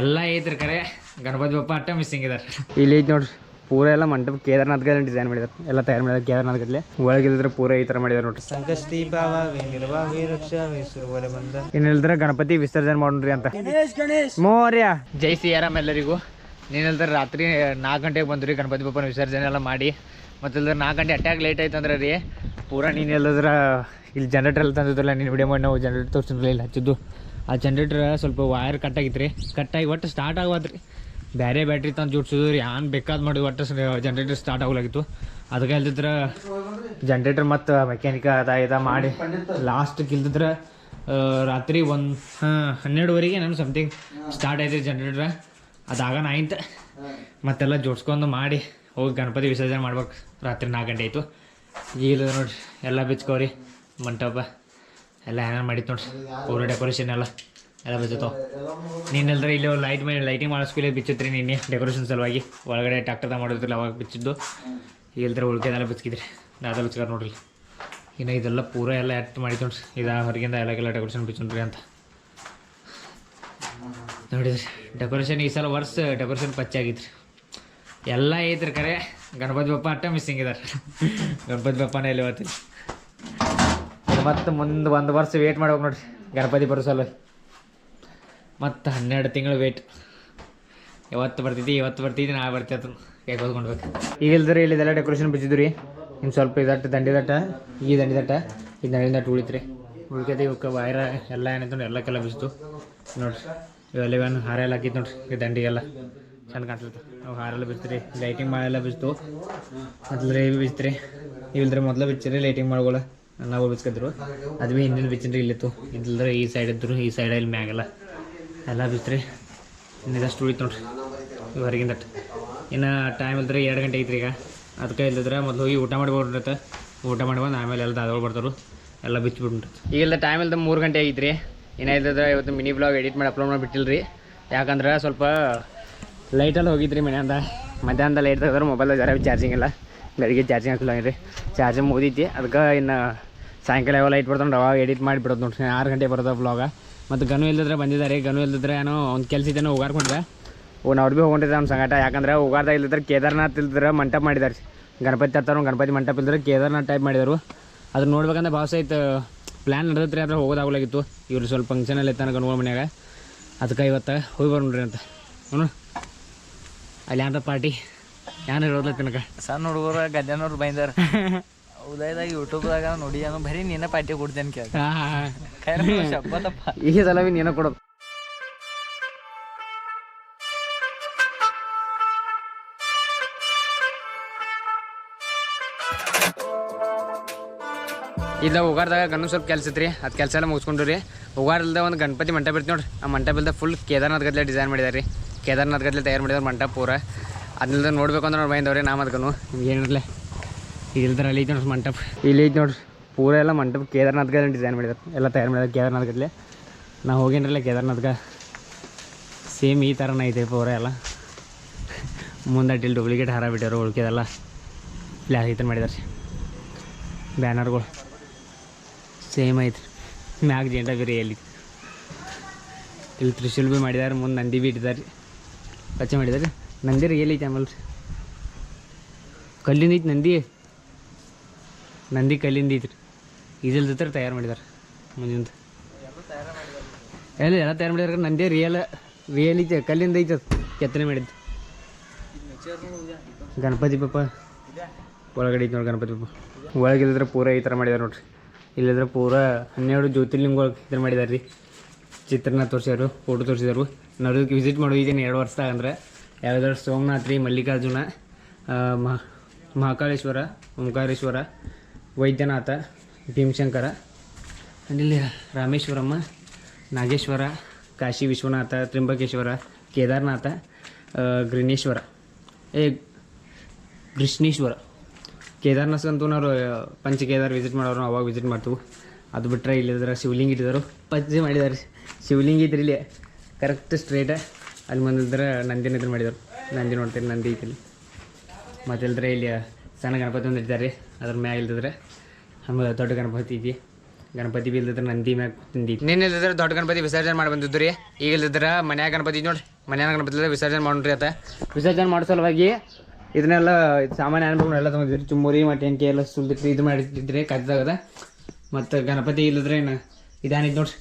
ಎಲ್ಲ ಐತ್ರಿ ಕರೆ. ಗಣಪತಿ ಬಪ್ಪ ಅಟ್ಟ ಮಿಸ್ಸಿಂಗ್ ಇದಾರೆ. ಇಲ್ಲಿ ಐತಿ ನೋಡ್ರಿ ಪೂರ ಎಲ್ಲ ಮಂಟಪ ಕೇದಾರ್ನಾಥ್ ಡಿಸೈನ್ ಮಾಡಿದಾರೆ. ಎಲ್ಲ ತಯಾರು ಮಾಡಿದಾರೆ ಕೇದಾರ್ನಾಥ್ ಗಲ್ಲಿ ಒಳಗಿದ್ರೆ ಪೂರ ಈ ತರ ಮಾಡಿದಾರೆ ನೋಡ್ರಿ. ಸಂಕಷ್ಟಿ ಇನ್ನಿಲ್ದ್ರೆ ಗಣಪತಿ ವಿಸರ್ಜನೆ ಮಾಡೋಣ್ರಿ ಅಂತ. ಮೋರ್ಯ! ಜೈ ಸಿಯಾರಾಮ್ ಎಲ್ಲರಿಗೂ. ನೀನಿಲ್ದ್ರೆ ರಾತ್ರಿ ನಾಲ್ಕು ಗಂಟೆಗೆ ಬಂದ್ರಿ ಗಣಪತಿ ಬಪ್ಪನ ವಿಸರ್ಜನೆ ಎಲ್ಲ ಮಾಡಿ. ಮತ್ತೆ ಇಲ್ದ್ರೆ ನಾಲ್ಕು ಗಂಟೆ ಅಟ್ಯಾಕ್ ಲೇಟ್ ಆಯ್ತು ಅಂದ್ರೆ ರೀ. ಪೂರಾ ನೀನು ಎಲ್ಲದ್ರ ಇಲ್ಲಿ ಜನರೇಟರ್ ಎಲ್ಲ ತಂದಿದ್ರಲ್ಲ ನೀನು ವಿಡಿಯೋ ಮಾಡಿ ನಾವು ಜನರೇಟರ್ ತೋರಿಸಿದ್ರಲ್ಲ ಇಲ್ಲಿ ಹಚ್ಚಿದ್ದು. ಆ ಜನ್ರೇಟರ್ ಸ್ವಲ್ಪ ವೈರ್ ಕಟ್ ಆಗಿತ್ತು ರೀ ಕಟ್ಟಾಗಿ ಒಟ್ಟು ಸ್ಟಾರ್ಟ್ ಆಗುವಾದ್ರಿ ಬೇರೆ ಬ್ಯಾಟ್ರಿ ತಂದು ಜೋಡ್ಸಿದ್ರು ರೀ. ಏನು ಬೇಕಾದ್ ಮಾಡಿ ಒಟ್ಟು ಜನ್ರೇಟರ್ ಸ್ಟಾರ್ಟ್ ಆಗಲಾಗಿತ್ತು ಅದಕ್ಕೆ ಇಲ್ದಿದ್ರೆ ಜನ್ರೇಟರ್ ಮತ್ತು ಮೆಕ್ಯಾನಿಕ ಅದ ಇದ ಮಾಡಿ ಲಾಸ್ಟ್ ಇಲ್ದಿದ್ರೆ ರಾತ್ರಿ ಒಂದು, ಹಾಂ, ಹನ್ನೆರಡುವರೆಗೆ ನಾನು ಸಮಥಿಂಗ್ ಸ್ಟಾರ್ಟ್ ಆಯ್ತು ಜನ್ರೇಟ್ರ ಅದಾಗ ಆಯ್ತು ಮತ್ತೆಲ್ಲ ಜೋಡ್ಸ್ಕೊಂಡು ಮಾಡಿ ಹೋಗಿ ಗಣಪತಿ ವಿಸರ್ಜನೆ ಮಾಡ್ಬೇಕು. ರಾತ್ರಿ ನಾಲ್ಕು ಗಂಟೆ ಆಯಿತು. ಈಗ ನೋಡಿರಿ, ಎಲ್ಲ ಬಿಚ್ಕೋರಿ, ಮಂಟಪ. ಎಲ್ಲ ಹ್ಯಾಂಗ್ ಮಾಡಿತ್ತು ನೋಡ್ರಿ. ಪೂರ ಡೆಕೋರೇಷನ್ ಎಲ್ಲ. ಎಲ್ಲ ಬಿಚ್ಚುತ್ತವ ನೀನಲ್ದ್ರೆ ಇಲ್ಲಿ ಲೈಟ್ ಮೇಲೆ ಲೈಟಿಂಗ್ ಮಾಡಿಸ್ಕೊಳ್ಳಿ ಬಿಚ್ಚುತ್ರಿ ನಿನ್ನೆ ಡೆಕೋರೇಷನ್ ಸಲುವಾಗಿ. ಒಳಗಡೆ ಟ್ಯಾಕ್ಟರ್ದಾಗ ಮಾಡಿದ್ರಲ್ಲ ಅವಾಗ ಬಿಚ್ಚಿದ್ದು. ಇಲ್ದ್ರೆ ಉಳ್ಕೆದೆಲ್ಲ ಬಿಚ್ಕಿದ್ರಿ. ನಾದ ಬಿಚ್ಕಾರ ನೋಡ್ರಿ ಇನ್ನು ಇದೆಲ್ಲ ಪೂರ ಎಲ್ಲ ಎಟ್ ಮಾಡಿ ನೋಡ್ರಿ. ಇದು ಹೊರಗಿಂದ ಎಲ್ಲಕ್ಕೆಲ್ಲ ಡೆಕೋರೇಷನ್ ಬಿಚ್ಚುನ್ರಿ ಅಂತ. ನೋಡಿದ್ರಿ. ಡೆಕೋರೇಷನ್ ಈ ಸಲ ವರ್ಷ ಡೆಕೋರೇಷನ್ ಪಚ್ಚೆ ಎಲ್ಲ ಐತ್ರಿ ಕರೆ. ಗಣಪತಿ ಬಪ್ಪ ಅಟ್ಟ ಮಿಸ್ಸಿಂಗ್ ಇದಾರೆ. ಗಣಪತಿ ಬಪ್ಪನೇ ಇಲ್ಲಿ ಇವತ್ತಿಲ್ಲ ಮತ್ತೆ ಮುಂದೆ ಒಂದು ವರ್ಷ ವೇಟ್ ಮಾಡ್ಬೇಕು ನೋಡ್ರಿ. ಗಣಪತಿ ಬರೋ ಮತ್ತು ಹನ್ನೆರಡು ತಿಂಗಳು ವೇಟ್ ಯಾವತ್ತು ಬರ್ತಿದ್ದಿ, ಇವತ್ತು ಬರ್ತಿದ್ದಿ ನಾ ಬರ್ತಿತ್ತು ಕೈ ಓದ್ಕೊಂಡ್ಬೇಕು ಈಗ ಇಲ್ದ್ರಿ ಇಲ್ಲಿ ಇದೆಲ್ಲ ಡೆಕೋರೇಷನ್ ಬಿಚ್ಚಿದ್ದು ರೀ. ಇನ್ನು ಸ್ವಲ್ಪ ಇದಟ್ಟು ದಂಡಿ ದಟ್ಟ, ಈ ದಂಡಿ ದಟ್ಟ, ಈ ದಂಡಿ ದಟ್ಟ ಉಳಿತ್ರಿ. ಉಳ್ಕೈತಿ ಇವಕ್ಕೆ ವೈರ ಎಲ್ಲ ಏನಿತ್ತು ನೋಡಿ ಕೆಲ ಬಿಸ್ತು ನೋಡ್ರಿ ಇವೆಲ್ಲ ಹಾರ ಎಲ್ಲ ಹಾಕಿತ್ತು ನೋಡ್ರಿ, ಈ ದಂಡಿಗೆಲ್ಲ. ಚಂದ ಕಾಣ್ತೈತೆ. ಅವು ಹಾರೆಲ್ಲ ಬಿಚ್ತ್ರಿ ಲೈಟಿಂಗ್ ಮಾಡೆಲ್ಲ ಬಿಸ್ತು ಮೊದಲು ರೀ ಬಿಚ್ತ್ರಿ ಇವಿಲ್ದ್ರೆ ಮೊದಲು ಬಿಚ್ಚಿರಿ ಲೈಟಿಂಗ್ ಮಾಡ್ಕೊಳ್ಳ ನಾವು ಬಿಚ್ಕಿದ್ರು ಅದು ಭೀ ಹಿಂದಿನ ಬಿಚ್ಚಿನ್ರಿ ಇಲ್ಲಿತ್ತು. ಇದ್ರೆ ಈ ಸೈಡ್ ಇದ್ರು ಈ ಸೈಡ್ ಇಲ್ಲಿ ಮ್ಯಾಗೆಲ್ಲ. ಎಲ್ಲ ಬಿಚ್ತ್ರಿ ಇನ್ನಿದಷ್ಟು ಉಳಿತು ನೋಡ್ರಿ. ಹೊರಗಿಂದ ಇನ್ನು ಟೈಮ್ ಇಲ್ದ್ರೆ ಎರಡು ಗಂಟೆ ಐತ್ರಿ ಈಗ. ಅದಕ್ಕೆ ಇಲ್ಲದ್ರೆ ಮೊದಲು ಹೋಗಿ ಊಟ ಮಾಡ್ಬಿಟ್ಟಿರತ್ತೆ ಊಟ ಮಾಡ್ಬಂದು ಆಮೇಲೆ ಎಲ್ಲ ದಾದಗಳು ಬರ್ತಾರು ಎಲ್ಲ ಬಿಚ್ಚಿಬಿಟ್ಟು ಈಗ ಇಲ್ಲದ ಟೈಮ್ ಇಲ್ದ ಮೂರು ಗಂಟೆ ಐತ್ರಿ. ಏನೇ ಇಲ್ಲದ್ರೆ ಇವತ್ತು ಮಿನಿ ಬ್ಲಾಗ್ ಎಡಿಟ್ ಮಾಡಿ ಅಪ್ಲೋಡ್ ಮಾಡಿ ರೀ ಯಾಕಂದ್ರೆ ಸ್ವಲ್ಪ ಲೈಟಲ್ಲಿ ಹೋಗಿದ್ರಿ ಮನೆಯಿಂದ ಮಧ್ಯಾಹ್ನದ ಲೈಟ್ ತೆಗೆದ್ರೆ ಮೊಬೈಲ್ ಜರ ಚಾರ್ಜಿಂಗ್ ಇಲ್ಲ. ಬೆಳಿಗ್ಗೆ ಚಾರ್ಜಿಂಗ್ ಹಾಕಿಲ್ಲ ರೀ ಚಾರ್ಜಿಂಗ್ ಮುಗಿದೈತಿ. ಅದಕ್ಕೆ ಇನ್ನು ಸಾಯಂಕಾಲ ಯಾವಾಗ ಲೈಟ್ ಬರ್ತಾನೆ ಅವಾಗ ಎಡಿಟ್ ಮಾಡಿಬಿಡೋದು ನೋಡ್ರಿ. ಆರು ಗಂಟೆ ಬರೋದು ಬ್ಲಾಗ ಮತ್ತು ಗನು ಇಲ್ಲದ್ರೆ ಬಂದಿದ್ದಾರೆ. ಗನು ಇಲ್ಲದ್ರೆ ಏನೋ ಒಂದು ಕೆಲಸ ಇದ್ದೇನೆ ಹೋಗಾರ್ಕೊಂಡ್ರೆ ಓ ಅವ್ರು ಭೀ ಹೋಗಿದ್ರೆ ನಮ್ಮ ಸಂಗಾಟ. ಯಾಕಂದ್ರೆ ಹೋಗಾರ್ದ ಇಲ್ಲದ್ರೆ ಕೇದಾರ್ನಾಥ್ ಇಲ್ದ್ರೆ ಮಂಟಪ ಮಾಡಿದಾರೆ ಗಣಪತಿ ತರ್ತಾರ ಗಣಪತಿ ಮಂಟಪ ಇಲ್ಲದ್ರೆ ಕೇದಾರ್ನಾಥ್ ಟೈಪ್ ಮಾಡಿದರು ಅದು ನೋಡ್ಬೇಕಂದ್ರೆ ಭಾಳ ಸಹಿತ ಪ್ಲ್ಯಾನ್ ನಡೆದತ್ರಿ. ಆದರೆ ಹೋಗೋದಾಗಲಾಗಿತ್ತು. ಇವ್ರು ಸ್ವಲ್ಪ ಫಂಕ್ಷನಲ್ಲಿ ಇತ್ತಾನ ಗನ್ಗಳ ಮನ್ಯಾಗ. ಅದಕ್ಕೆ ಇವತ್ತು ಹೋಗಿ ಬರ್ರಿ ಅಂತ. ಹ್ಞೂ ಅಲ್ಲಿ ಅಂತ ಪಾರ್ಟಿ ಯಾರು ಇರೋದ್ಲ ತನಕ? ಸಣ್ಣ ಹುಡುಗರು ಗದ್ದೆನವ್ರು ಬೈದಾರ. ಉದಯದಾಗ ಯೂಟ್ಯೂಬ್ದಾಗ ನೋಡಿ ಅನ್ನೋ ಬರೀ ನೀನೇ ಪಾರ್ಟಿ ಕೊಡ್ತೇನೆ ಕೇಳ. ಶಬ್ಬತ್ತಪ್ಪ. ಈ ಸಲ ನೀನ ನೀನು ಕೊಡೋದು. ಇಲ್ಲ ಉಗಾರ್ದಾಗ ಗಣ್ಣು ಸ್ವಲ್ಪ ಕೆಲಸ ಇತ್ರಿ. ಅದು ಕೆಲಸ ಎಲ್ಲ ಮುಗಿಸ್ಕೊಂಡು ರೀ. ಉಗಾರ್ ಇಲ್ದ ಒಂದು ಗಣಪತಿ ಮಂಟಪ ಇರ್ತಿ ನೋಡ್ರಿ. ಆ ಮಂಟಪ ಇಲ್ದ ಫುಲ್ ಕೇದಾರ್ನಾಥ್ ಗದ್ಲೆ ಡಿಸೈನ್ ಮಾಡಿದಾರೆ ರೀ ಕೇದಾರ್ನಾಥ್ ಗದ್ಲೆ ತಯಾರು ಮಾಡಿದಾರೆ ಮಂಟಪ ಪೂರ. ಅದನ್ನಿಲ್ದ ನೋಡ್ಬೇಕು ಅಂದ್ರೆ ನೋಡಿ ಬೈದವ್ರಿ ನಾ ಮದ್ಕನು. ಏನಿರಲಿ ಇಲ್ದ್ರೆ ಅಲ್ಲಿ ನೋಡ್ರಿ ಮಂಟಪ. ಇಲ್ಲಿ ಐತೆ ನೋಡ್ರಿ ಪೂರ ಎಲ್ಲ ಮಂಟಪ. ಕೇದಾರ್ನಾಥ್ ಗದ್ಲೆ ಡಿಸೈನ್ ಮಾಡಿದ್ರು. ಎಲ್ಲ ತಯಾರು ಮಾಡಿದಾರೆ ಕೇದಾರ್ನಾಥ್ ಗದ್ಲೆ. ನಾ ಹೋಗೇನ್ರಲ್ಲ ಕೇದಾರ್ನಾಥ್ಗೆ ಸೇಮ್ ಈ ಥರನೇ ಐತೆ ಪೂರ ಎಲ್ಲ. ಮುಂದೆ ಇಲ್ಲಿ ಡೂಪ್ಲಿಕೇಟ್ ಹಾರ ಬಿಟ್ಟಾರು ಉಳ್ಕೆದೆಲ್ಲ ಪ್ಲಾಸ್ ಐತೆ ಮಾಡಿದಾರೆ. ಬ್ಯಾನರ್ಗಳು. ಸೇಮ್ ಐತೆ. ಮ್ಯಾಗ ಜೆಂಡ ಬಿರಿ ಎಲ್ಲಿ? ಇಲ್ಲಿ ತ್ರಿಶೂಲ್ ಭೀ ಮಾಡಿದಾರೆ, ಮುಂದೆ ನಂದಿ ಬಿ ಇಟ್ಟಿದ್ದಾರೆ ಕಚ್ಚೆ ಮಾಡಿದ್ದಾರೆ ನಂದಿ ರಿಯಲ್ ಐತೆ ಆಮೇಲೆ ಕಲ್ಲಿಂದ ಐತಿ ನಂದಿ? ನಂದಿ ಕಲ್ಲಿಂದ ಐತ್ರಿ. ರೀ ಇದ್ರ ಜೊತೆ ತಯಾರು ಮಾಡಿದಾರೆ ಮುಂದಿಂದ. ಎಲ್ಲ ಎಲ್ಲ ತಯಾರು ಮಾಡಿದಾರೆ ನಂದಿ ರಿಯಲ್ ರಿಯಲ್ ಐತೆ, ಕಲ್ಲಿಂದ ಐತೆ ಕೆತ್ತನೆ ಮಾಡಿದ್ದು. ಗಣಪತಿ ಪಪ್ಪ ಒಳಗಡೆ ಐತೆ ನೋಡಿ ಗಣಪತಿ ಪಪ್ಪ ಒಳಗಿದ್ರೆ ಪೂರ ಈ ಥರ ಮಾಡಿದಾರೆ ನೋಡ್ರಿ. ಇಲ್ಲಿದ್ರೆ ಪೂರ ಹನ್ನೆರಡು ಜ್ಯೋತಿರ್ಲಿಂಗಗಳು ಇದನ್ನು ಮಾಡಿದಾರೆ ರೀ. ಚಿತ್ರನ ತೋರಿಸ್ಯಾರು ಫೋಟೋ ತೋರಿಸಿದಾರು. ನಡುವಿಗೆ ವಿಸಿಟ್ ಮಾಡಿದ್ದೀನಿ ಎರಡು ವರ್ಷದಾಗ ಅಂದ್ರೆ ಯಾವ್ದಾದ್ರು ಸೋಮನಾಥ್ ರೀ ಮಲ್ಲಿಕಾರ್ಜುನ ಆ, ಮಹಾ ಮಹಾಕಾಳೇಶ್ವರ ಓಂಕಾರೇಶ್ವರ ವೈದ್ಯನಾಥ ಭೀಮಶಂಕರ ಆ್ಯಂಡ್ ಇಲ್ಲಿ ರಾಮೇಶ್ವರಮ್ಮ ನಾಗೇಶ್ವರ ಕಾಶಿ ವಿಶ್ವನಾಥ ತ್ರಿಂಬಕೇಶ್ವರ ಕೇದಾರನಾಥ ಆ, ಗ್ರಿನೇಶ್ವರ ಏ ಕೃಷ್ಣೇಶ್ವರ. ಕೇದಾರ್ನಾಥ್ ಅಂತೂ ನಾವು ಪಂಚ ಕೇದಾರ್ ವಿಸಿಟ್ ಮಾಡೋರು ನಾವು ಅವಾಗ ವಿಸಿಟ್ ಮಾಡ್ತೀವಿ. ಅದು ಬಿಟ್ಟರೆ ಇಲ್ಲಿದ್ರೆ ಶಿವಲಿಂಗ ಇಟ್ಟಿದ್ದಾರೆ. ಪಂಚೆ ಮಾಡಿದ್ದಾರೆ. ಶಿವಲಿಂಗ ಐತ್ರಿ ಇಲ್ಲಿ ಕರೆಕ್ಟ್ ಸ್ಟ್ರೇಟ ಅಲ್ಲಿ ಮುಂದಿದ್ರೆ ನಂದಿನ ಇದ್ರ ಮಾಡಿದ್ರು. ನಂದಿ ನೋಡ್ತೀನಿ ನಂದಿ ಐತಿಲ್ಲಿ. ಮತ್ತೆ ಇಲ್ದ್ರೆ ಇಲ್ಲಿ ಸಣ್ಣ ಗಣಪತಿ ಒಂದು ಇದ್ದಾರೆ ಅದ್ರ ಮ್ಯಾಗ ಇಲ್ದಿದ್ರೆ ಆಮೇಲೆ ದೊಡ್ಡ ಗಣಪತಿ ಐತಿ ಗಣಪತಿ ಬಿ ಇಲ್ದಿದ್ರೆ ನಂದಿ ಮ್ಯಾಗ ತಿಂದಿ ನಿನ್ನೆ ಇಲ್ದಿದ್ರೆ ದೊಡ್ಡ ಗಣಪತಿ ವಿಸರ್ಜನೆ ಮಾಡಿ ಬಂದಿದ್ದು ರೀ. ಈಗ ಇಲ್ದಿದ್ರೆ ಮನ್ಯಾಗ ಗಣಪತಿ ನೋಡಿ ಮನ್ಯಾಗ ಗಣಪತಿ ವಿಸರ್ಜನೆ ಮಾಡೋಣ್ರಿ ಆತ. ವಿಸರ್ಜನೆ ಮಾಡೋ ಸಲುವಾಗಿ ಇದನ್ನೆಲ್ಲ ಸಾಮಾನ್ಯ ಅನುಭವ ಎಲ್ಲ ತೊಗೊಂಡಿದ್ರಿ ಚುಮ್ಮುರಿ ಮತ್ತು ಎಂಟಿ ಎಲ್ಲ ಸುಲ್ದಿಟ್ಟು ಇದು ಮಾಡಿದ್ರಿ ಕದ್ದಾಗದ ಮತ್ತು ಗಣಪತಿ ಇಲ್ಲದ್ರೆ ಏನು ಇದಾನಿದ್ ನೋಡ್ರಿ.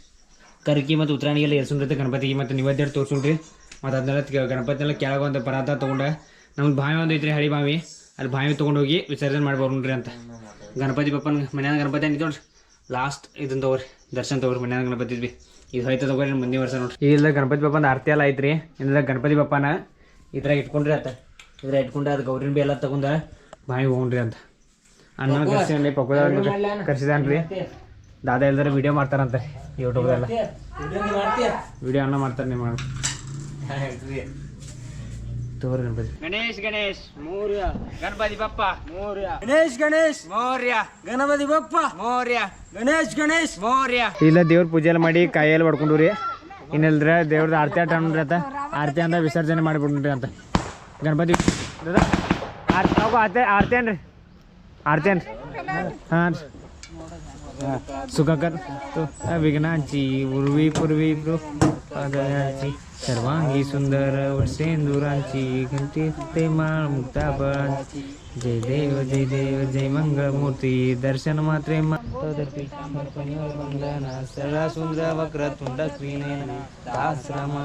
ಕರ್ಕಿ ಮತ್ತು ಉತ್ತರಾಣಿಗೆಲ್ಲ ಸುಂದ್ರತೆ ಗಣಪತಿಗೆ ಮತ್ತು ನಿವೇದ್ಯ ತೋರ್ಸುಂಡ್ರಿ ಮತ್ತು ಅದನ್ನೆಲ್ಲ ಗಣಪತಿನೆಲ್ಲ ಕೆಳಗೆ ಒಂದು ಪರಾತ ತೊಗೊಂಡು. ನಮ್ಗೆ ಬಾವಿ ಒಂದು ಐತ್ರಿ ಹಳಿ ಬಾವಿ ಅಲ್ಲಿ ಬಾವಿ ತೊಗೊಂಡೋಗಿ ವಿಸರ್ಜನೆ ಮಾಡಿ ನೋಡ್ರಿ ಅಂತ. ಗಣಪತಿ ಪಪ್ಪನ ಮನ್ಯಾನ ಗಣಪತಿ ಅಂತ ನೋಡ್ರಿ. ಲಾಸ್ಟ್ ಇದನ್ನ ತಗೋರಿ. ದರ್ಶನ ತಗೋರಿ ಮನ್ಯಾನ ಗಣಪತಿ ಬಿ. ಇದು ಹೋಯ್ತು ತಗೋರಿ ಮುಂದಿನ ವರ್ಷ ನೋಡ್ರಿ. ಇಲ್ಲ ಗಣಪತಿ ಪಪ್ಪನ ಆರತಿ ಎಲ್ಲ ಐತ್ರಿ. ಇಲ್ಲ ಗಣಪತಿ ಪಪ್ಪನ ಇದ್ರಾಗ ಇಟ್ಕೊಂಡ್ರಿ ಅಂತ ಇದ್ರಾಗ ಇಟ್ಕೊಂಡ್ರೆ ಅದು ಗೌರಿನ ಬಿ ಎಲ್ಲ ತಗೊಂಡ ಬಾವಿ ಹೋಗ್ರಿ ಅಂತ. ಅನ್ನ ಕರ್ಸಿ ಪಕೋಡ ಕರ್ಸಿದಾನ್ರಿ. ದಾದಾ ಇಲ್ದಾರೆ ವಿಡಿಯೋ ಮಾಡ್ತಾರಂತೆ ಯೂಟ್ಯೂಬ್ದೆಲ್ಲ ವಿಡಿಯೋ ಅನ್ನ ಮಾಡ್ತಾರೆ ನೀವು ತಗೋರಿ ಗಣಪತಿ. ಗಣೇಶ್ ಗಣೇಶ್ ಮೌರ್ಯ. ಗಣಪತಿ ಬಪ್ಪ ಮೌರ್ಯ. ಗಣೇಶ್ ಗಣೇಶ್. ಮೌರ್ಯ. ಗಣಪತಿ ಬಪ್ಪ. ಮೌರ್ಯ. ಗಣೇಶ್ ಗಣೇಶ್. ಮೌರ್ಯ. ಇಲ್ಲ ದೇವ್ರ ಪೂಜೆ ಎಲ್ಲ ಮಾಡಿ ಕೈಯಲ್ಲಿ ಹೊಡ್ಕೊಂಡು ರೀ. ಇನ್ನಿಲ್ದ್ರೆ ದೇವ್ರದ್ದು ಆರತಿ ಆಟ ಅಂತ. ಆರತಿ ಅಂದ ವಿಸರ್ಜನೆ ಮಾಡಿಬಿಡ್ರಿ ಅಂತ. ಗಣಪತಿ ದಾದಾ, ಆರ್ತಿ ನಾವು ಆರತಿ ಆರತಿ ಅನ್ರಿ ಆರತಿ. ಅನ್ರಿ ಹಾಂ ಸುಖಕರ್ ವಿಘ್ನಾಂಚಿ ಉರ್ವಿ ಪುರ್ವಿ ಪದಾಂಚಿ ಸರ್ವಾಂಗಿ ಸುಂದರ ವರ್ಷೇಂದುರಾಂಚಿ ಗಂಟಿ ಮಾಳ ಮುಕ್ತ ಬಳಾಂಚಿ ಜಯ ದೇವ ಜಯ ದೇವ, ಜಯ ಮಂಗಳ ಮೂರ್ತಿ ದರ್ಶನ ಮಾತ್ರೆ ಬಂಧನ ಸರಳ ಸುಂದರ ವಕ್ರ ತುಂಡ ಕ್ರೀನೇನ ದಾಸ್ರಾಮ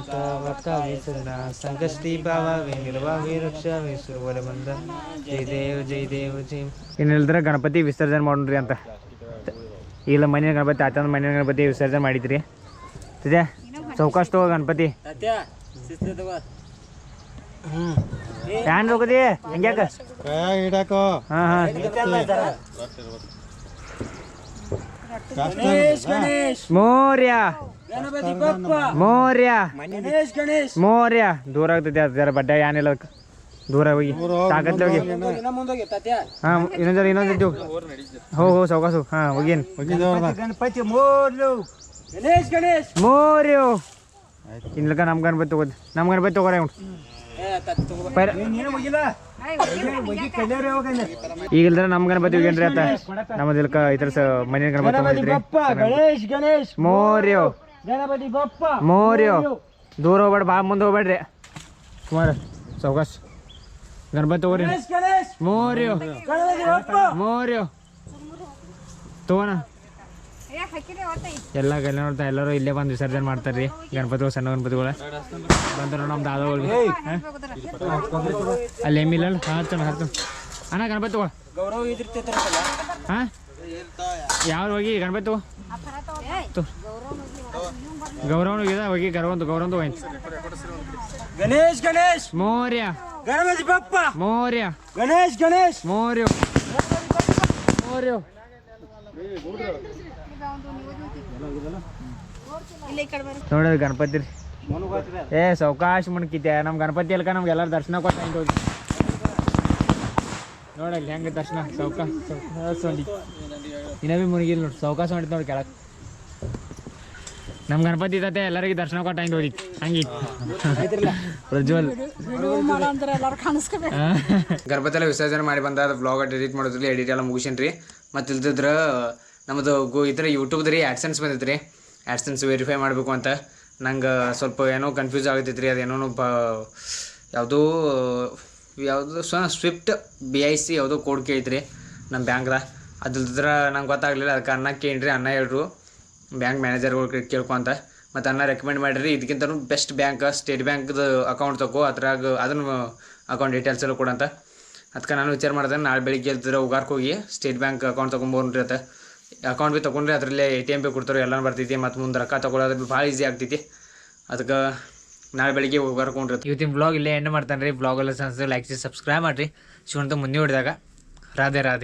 ವಕ್ಕಾವೆ ಚಂದ್ರ ಸಂಕಷ್ಟಿ ಭಾವ ನಿರ್ವಾಹಿ ರಕ್ಷಾವೇ ಸುರವರ ಬಂದ. ಜಯ ದೇವ ಜಯ ದೇವ, ಜಯ ಇನ್ನಿಲ್ದ್ರೆ ಗಣಪತಿ ವಿಸರ್ಜನೆ ಮಾಡೋಣ್ರಿ ಅಂತ. ಇಲ್ಲ ಮನೆಯ ಗಣಪತಿ ಆತನ ಮನೆಯ ಗಣಪತಿ ವಿಸರ್ಜನೆ ಮಾಡಿದ್ರಿ. ಸದ್ಯ ಚೌಕಾಶ್ ತಗೋ ಗಣಪತಿ. ಹ್ಯಾನ್ ಹೋಗದಿ ಹಂಗ್ಯಾಕ? ಹಿಡಾಕೋ ಹಾ ಹಾ. ಗಣೇಶ್ ಗಣೇಶ್. ಮೋರ್ಯ. ಗಣಪತಿ ಮೋರ್ಯ. ಗಣೇಶ್ ಗಣೇಶ್. ಮೋರ್ಯ. ದೂರ ಆಗ್ತದೆ ಅದು ಜರ ಬಡ್ಡೆ ಏನಿಲ್ಲ ಅದಕ್ಕೆ. ದೂರ ಹೋಗಿ ತಾಕತ್ಲೆ ಹೋಗಿ. ಹಾ ಇನ್ನೊಂದ್ ಇನ್ನೊಂದ್ ಇದ್ದು. ಹೋ ಹೋ ಸೌಕಾಸು ಹಾ ಹೋಗಿನ್. ಗಣಪತಿ ಮೋರ್ಲು ಗಣೇಶ್ ಗಣೇಶ್. ಮೋರ್ಯ ಇನ್ಲಕ ನಮ್ ಗಣಪತಿ ತಗೋದ್. ನಮ್ ಗಣಪತಿ ತಗೋರ ಇವ್ನು. ಪೈರ ನೀನು ಮುಗಿಲ್ಲ ಮುಗಿ ಕಲ್ಯಾರ ಹೋಗಣ್ಣ ಈಗ ಇಲ್ದ್ರ ನಮ್ ಗಣಪತಿ ಹೋಗ್ಯನ್ರಿ ಆತ? ನಮ್ಮದ್ ಇಲ್ಕ ಇತರ ಮನೆ ಗಣಪತಿ ಗಣೇಶ್ ಗಣೇಶ್. ಮೋರ್ಯೋ ಗಣಪತಿ ಬಪ್ಪ ಮೋರ್ಯೋ ದೂರ ಹೋಗ್ಬೇಡ ಬಾ ಮುಂದೆ ಹೋಗ್ಬೇಡ್ರಿ. ಕುಮಾರ ಸೌಕಾಶ್ ಗಣಪತಿ ತಗೋರಿ. ಬಪ್ಪ ಮೋರ್ಯೋ. ತಗೋಣ. ಎಲ್ಲ ಕಲ್ಯಾಣ ನೋಡ್ತಾ ಎಲ್ಲರೂ ಇಲ್ಲೇ ಬಂದು ವಿಸರ್ಜನೆ ಮಾಡ್ತಾರ್ರಿ. ಗಣಪತಿಗಳು ಸಣ್ಣ ಗಣಪತಿಗಳ. ಬಂದ್ರು ನಮ್ಮ ದಾದಾಗಳು ಅಲ್ಲಿ ಎಮ್ಮಿಲ್ಲ ಹಾಕ್ತಾನ ಹತ್ತು ಅಣ್ಣ ಗಣಪತಿ ತಗೋ. ಹಾಂ? ಯಾವ ಹೋಗಿ ಗಣಪತಿ ತಗೋ. ಗೌರವನು ಇದೆ ಹೋಗಿ ಗೌರವಂತ ಗೌರವಂತ ಹೋಯ್ತು ಗಣೇಶ್ ಗಣೇಶ್. ಮೋರ್ಯ. ಗಣಪತಿ ಬಪ್ಪ. ಮೋರ್ಯ. ಗಣೇಶ್ ಗಣೇಶ್. ಮೋರ್ಯ. ಮೋರ್ಯ. ನೋಡ್ರಿ ಗಣಪತಿ. ರೀ ಏ ಸಾವಕಾಶ ಮುಣ್ಕಿತೆ ನಮ್ಮ ಗಣಪತಿ ಅಲ್ಕ ನಮ್ಗೆ ಎಲ್ಲರೂ ದರ್ಶನ ಕೊಟ್ಟ ಹೋಗಿ. ನೋಡಲ್ಲಿ ಹೆಂಗೆ ದರ್ಶನ. ಸಾವಕಾಶ ಹೊಂಡಿ ಇನ್ನೂ ಭೀ ಮುಳುಗಿಲ್ಲ ನೋಡಿ. ಸಾವಕಾಶ ಮಾಡಿದ್ ನೋಡಿ ಕೆಳಗೆ. ನಮ್ಮ ಗಣಪತಿ ತತೆ ಎಲ್ಲರಿಗೆ ದರ್ಶನ ಕೊಟ್ಟ ಹಂಗೆ ಹೋಗಿತ್ತು ಹಂಗೆ. ಪ್ರಜ್ವಲ್. ಗಣಪತಿ ಎಲ್ಲ ವಿಸರ್ಜನೆ ಮಾಡಿ ಬಂದ ಬ್ಲಾಗ್ ಎಡಿಟ್ ಮಾಡೋದ್ರಲ್ಲಿ ಎಡಿಟ್ ಎಲ್ಲ ಮುಗಿಸಿನ್ರಿ. ಮತ್ತು ಇಲ್ದಿದ್ರೆ ನಮ್ಮದು ಗೋ ಇದ್ರೆ ಥರ ಯೂಟ್ಯೂಬ್ದು ರೀ ಆ್ಯಡ್ಸೆನ್ಸ್ ಬಂದಿತ್ತು ರೀ ಆ್ಯಡ್ಸೆನ್ಸ್ ವೆರಿಫೈ ಮಾಡಬೇಕು ಅಂತ. ನಂಗೆ ಸ್ವಲ್ಪ ಏನೋ ಕನ್ಫ್ಯೂಸ್ ಆಗತ್ತೈತೆ ರೀ ಅದೇನೋ ಬ ಯಾವುದೋ ಯಾವುದು ಸ್ವ ಸ್ವಿಫ್ಟ್ ಬಿ ಐ ಸಿ ಯಾವುದೋ ಕೋಡ್ ಕೇಳಿತ್ರಿ ನಮ್ಮ ಬ್ಯಾಂಕ್ದಾಗ ಅದಿಲ್ದಿದ್ರೆ ನಂಗೆ ಗೊತ್ತಾಗಲಿಲ್ಲ ಅದಕ್ಕೆ ಅನ್ನ ಕೇಳ್ರಿ ಅನ್ನ ಹೇಳ್ರು. ಬ್ಯಾಂಕ್ ಮ್ಯಾನೇಜರ್ಗಳು ಕೇಳ್ಕೊಂತ ಮತ್ತು ಅನ್ನ ರೆಕಮೆಂಡ್ ಮಾಡಿರಿ ಇದಕ್ಕಿಂತನು ಬೆಸ್ಟ್ ಬ್ಯಾಂಕ್ ಸ್ಟೇಟ್ ಬ್ಯಾಂಕ್ದು ಅಕೌಂಟ್ ತಗೋ, ಅದ್ರಾಗ ಅದನ್ನು ಅಕೌಂಟ್ ಡೀಟೇಲ್ಸ್ ಎಲ್ಲ ಕೊಡಂತ ಅದಕ್ಕೆ ನಾನು ವಿಚಾರ ಮಾಡಿದೆ, ನಾಳೆ ಬೆಳಿಗ್ಗೆ ಎಲ್ದಿರ ಉಗಾರ್ಕ್ ಹೋಗಿ ಸ್ಟೇಟ್ ಬ್ಯಾಂಕ್ ಅಕೌಂಟ್ ತೊಗೊಂಬೋನ್ರಿ ಅಂತ ಅಕೌಂಟ್ ಬಿ ತೊಗೊಂಡ್ರೆ ಅದರಲ್ಲೇ ಎ ಟಿ ಎಂ ಬಿ ಕೊಡ್ತಾರೆ ಎಲ್ಲ ಬರ್ತೈತಿ, ಮತ್ತು ಮುಂದೆ ರೊಕ್ಕ ತೊಗೊಳೋದು ಭಾಳ ಈಸಿ ಆಗ್ತೈತಿ. ಅದಕ್ಕೆ ನಾಳೆ ಬೆಳಿಗ್ಗೆ ಬರ್ಕೊಂಡ್ರಿ ಇವತ್ತಿನ ಬ್ಲಾಗ್ ಇಲ್ಲೇ ಎಂಡ್ ಮಾಡ್ತಾನೆ ರೀ ಬ್ಲಾಗ್ ಎಲ್ಲ ಲೈಕ್ ಸಬ್ಸ್ಕ್ರೈಬ್ ಮಾಡಿರಿ. ಶಿವಂತ ಮುಂದೆ ಹೊಡೆದಾಗ ರಾಧೆ ರಾಧೆ.